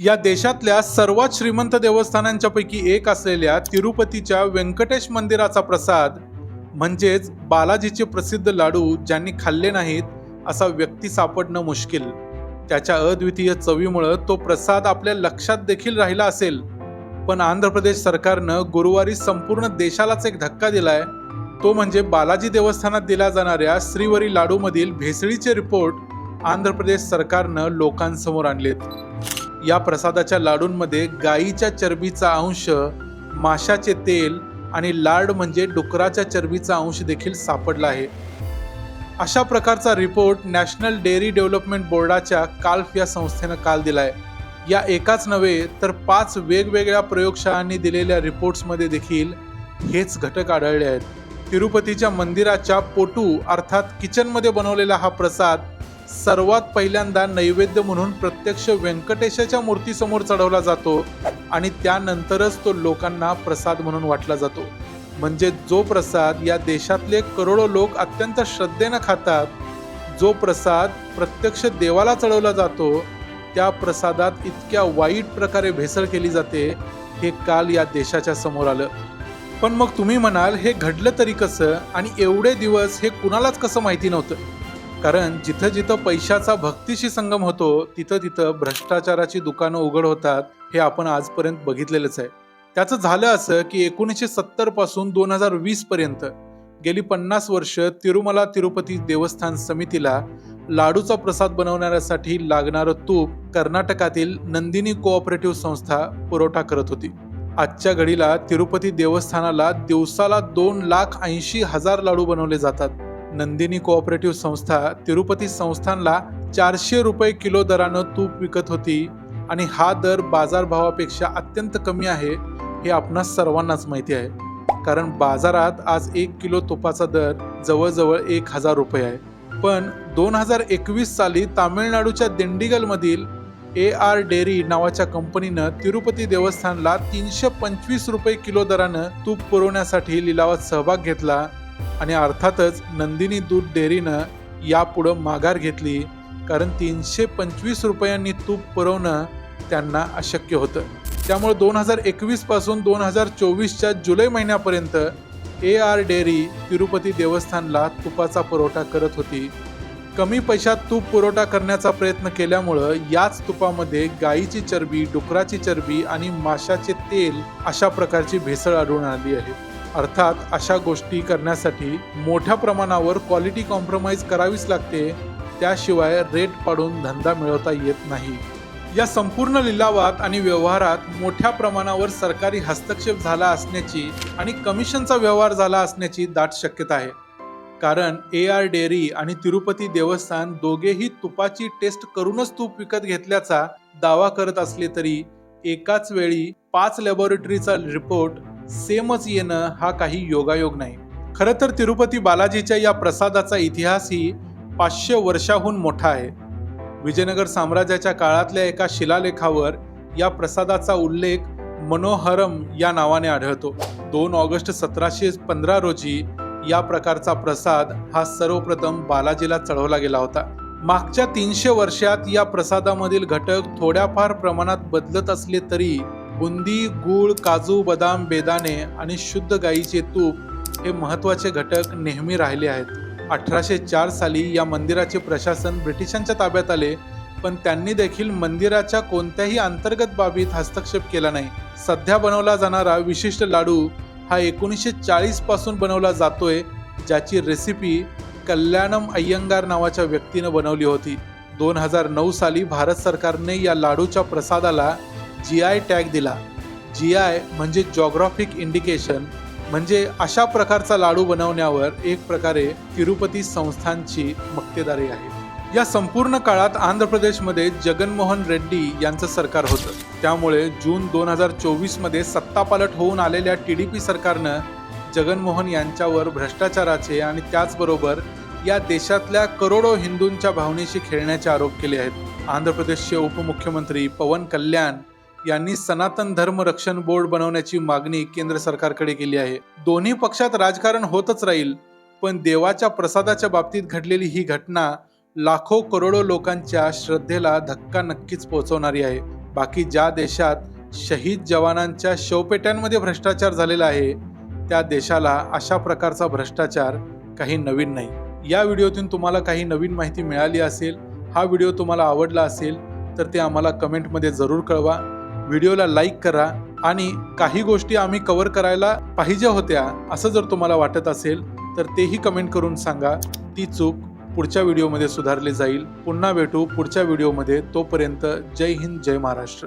या देशातल्या सर्वात श्रीमंत देवस्थानांच्या पैकी एक असलेल्या तिरुपतीच्या व्यंकटेश मंदिराचा प्रसाद म्हणजेच बालाजीचे प्रसिद्ध लाडू ज्यांनी खाल्ले नाहीत असा व्यक्ती सापडणं मुश्किल. त्याच्या अद्वितीय चवीमुळं तो प्रसाद आपल्या लक्षात देखील राहिला असेल. पण आंध्र प्रदेश सरकारनं गुरुवारी संपूर्ण देशालाच एक धक्का दिलाय. तो म्हणजे बालाजी देवस्थानात दिल्या जाणाऱ्या श्रीवरी लाडूमधील भेसळीचे रिपोर्ट आंध्र प्रदेश सरकारनं लोकांसमोर आणलेत. या प्रसादाच्या लाडूंमध्ये गाईच्या चरबीचा अंश माशाचे तेल आणि लाड म्हणजे डुकराच्या चरबीचा अंश देखील सापडला आहे. अशा प्रकारचा रिपोर्ट नॅशनल डेअरी डेव्हलपमेंट बोर्डाच्या काल्फ या संस्थेनं काल दिलाय. या एकाच नव्हे तर पाच वेगवेगळ्या प्रयोगशाळांनी दिलेल्या रिपोर्ट्समध्ये देखील हेच घटक आढळले आहेत. तिरुपतीच्या मंदिराच्या पोटू अर्थात किचनमध्ये बनवलेला हा प्रसाद सर्वात पहिल्यांदा नैवेद्य म्हणून प्रत्यक्ष व्यंकटेशाच्या मूर्तीसमोर चढवला जातो आणि त्यानंतरच तो लोकांना प्रसाद म्हणून वाटला जातो. म्हणजे जो प्रसाद या देशातले करोडो लोक अत्यंत श्रद्धेनं खातात जो प्रसाद प्रत्यक्ष देवाला चढवला जातो त्या प्रसादात इतक्या वाईट प्रकारे भेसळ केली जाते हे काल या देशाच्या समोर आलं. पण मग तुम्ही म्हणाल हे घडलं तरी कसं आणि एवढे दिवस हे कुणालाच कसं माहिती नव्हतं? कारण जिथं जिथं पैशाचा भक्तीशी संगम होतो तिथं तिथं भ्रष्टाचाराची दुकानं उघड होतात हे आपण आजपर्यंत बघितलेलंच आहे. त्याचं झालं असं की एकोणीसशे सत्तरपासून दोन हजार वीस पर्यंत गेली पन्नास वर्ष तिरुमला तिरुपती देवस्थान समितीला लाडूचा प्रसाद बनवण्यासाठी लागणारं तूप कर्नाटकातील नंदिनी कोऑपरेटिव्ह संस्था पुरवठा करत होती. आजच्या घडीला तिरुपती देवस्थानाला दिवसाला दोन लाख ऐंशी हजार लाडू बनवले जातात. नंदिनी कोऑपरेटिव्ह संस्था तिरुपती संस्थानला चारशे रुपये किलो दरानं तूप विकत होती आणि हा दर बाजारभावापेक्षा अत्यंत कमी आहे हे आपणास सर्वांनाच माहिती आहे. कारण बाजारात आज एक किलो तुपाचा दर जवळजवळ एक हजार रुपये आहे. पण दोन हजार एकवीस साली तामिळनाडूच्या दिंडीगलमधील ए आर डेअरी नावाच्या कंपनीनं तिरुपती देवस्थानला तीनशे पंचवीस रुपये किलो दरानं तूप पुरवण्यासाठी लिलावात सहभाग घेतला आणि अर्थातच नंदिनी दूध डेअरीनं यापुढं माघार घेतली कारण तीनशे पंचवीस रुपयांनी तूप पुरवणं त्यांना अशक्य होतं. त्यामुळे दोन हजार एकवीसपासून दोन हजार चोवीसच्या जुलै महिन्यापर्यंत ए आर डेअरी तिरुपती देवस्थानला तुपाचा पुरवठा करत होती. कमी पैशात तूप पुरवठा करण्याचा प्रयत्न केल्यामुळं याच तुपामध्ये गाईची चरबी डुकराची चरबी आणि माशाचे तेल अशा प्रकारची भेसळ आढळून आली आहे. अर्थात अशा गोष्टी करण्यासाठी मोठ्या प्रमाणावर क्वालिटी कॉम्प्रोमाइज करावीच लागते. त्याशिवाय रेट पाडून धंदा मिळवता येत नाही. या संपूर्ण लिलावात आणि व्यवहारात मोठ्या प्रमाणावर सरकारी हस्तक्षेप झाला असण्याची आणि कमिशनचा व्यवहार झाला असण्याची दाट शक्यता आहे. कारण ए आर डेअरी आणि तिरुपती देवस्थान दोघेही तुपाची टेस्ट करूनच तूप विकत घेतल्याचा दावा करत असले तरी एकाच वेळी पाच लॅबोरेटरीचा रिपोर्ट सेमच येणं हा काही योगायोग नाही. खरं तर तिरुपती बालाजीच्या या प्रसादाचा इतिहासही पाचशे वर्षाहून मोठा आहे. विजयनगर साम्राज्याच्या काळातल्या एका शिलालेखावर या प्रसादाचा उल्लेख मनोहरम या नावाने आढळतो. दोन ऑगस्ट सतराशे पंधरा रोजी या प्रकारचा प्रसाद हा सर्वप्रथम बालाजीला चढवला गेला होता. मागच्या तीनशे वर्षात या प्रसादामधील घटक थोड्याफार प्रमाणात बदलत असले तरी बुंदी गूळ काजू बदाम बेदाणे आणि शुद्ध गाईचे तूप हे महत्त्वाचे घटक नेहमी राहिले आहेत. अठराशे चार साली या मंदिराचे प्रशासन ब्रिटिशांच्या ताब्यात आले पण त्यांनी देखील मंदिराच्या कोणत्याही अंतर्गत बाबीत हस्तक्षेप केला नाही. सध्या बनवला जाणारा विशिष्ट लाडू हा एकोणीसशे चाळीसपासून बनवला जातोय ज्याची रेसिपी कल्याणम अय्यंगार नावाच्या व्यक्तीनं बनवली होती. दोन हजार नऊ साली भारत सरकारने या लाडूच्या प्रसादाला जी आय टॅग दिला. जी आय म्हणजे जॉग्राफिक इंडिकेशन म्हणजे अशा प्रकारचा लाडू बनवण्यावर एक प्रकारे तिरुपती संस्थांची मक्तेदारी आहे. या संपूर्ण काळात आंध्र प्रदेशमध्ये जगनमोहन रेड्डी यांचं सरकार होतं. त्यामुळे जून दोन हजार चोवीसमध्ये सत्तापालट होऊन आलेल्या टी डी पी सरकारनं जगनमोहन यांच्यावर भ्रष्टाचाराचे आणि त्याचबरोबर या देशातल्या करोडो हिंदूंच्या भावनेशी खेळण्याचे आरोप केले आहेत. आंध्र प्रदेशचे उपमुख्यमंत्री पवन कल्याण यांनी सनातन धर्म रक्षण बोर्ड बनवण्याची मागणी केंद्र सरकारकडे केली आहे. दोन्ही पक्षात राजकारण होतच राहील पण देवाच्या प्रसादाच्या बाबतीत घडलेली ही घटना लाखो करोडो लोकांच्या श्रद्धेला धक्का नक्कीच पोहोचवणारी आहे. बाकी ज्या देशात शहीद जवानांच्या शवपेट्यांमध्ये भ्रष्टाचार झालेला आहे त्या देशाला अशा प्रकारचा भ्रष्टाचार काही नवीन नाही. या व्हिडिओतून तुम्हाला काही नवीन माहिती मिळाली असेल हा व्हिडिओ तुम्हाला आवडला असेल तर ते आम्हाला कमेंटमध्ये जरूर कळवा. व्हिडिओला लाईक करा आणि काही गोष्टी आम्ही कव्हर करायला पाहिजे होत्या असं जर तुम्हाला वाटत असेल तर तेही कमेंट करून सांगा. ती चूक पुढच्या व्हिडिओमध्ये सुधारली जाईल. पुन्हा भेटू पुढच्या व्हिडिओमध्ये. तोपर्यंत जय हिंद जय महाराष्ट्र.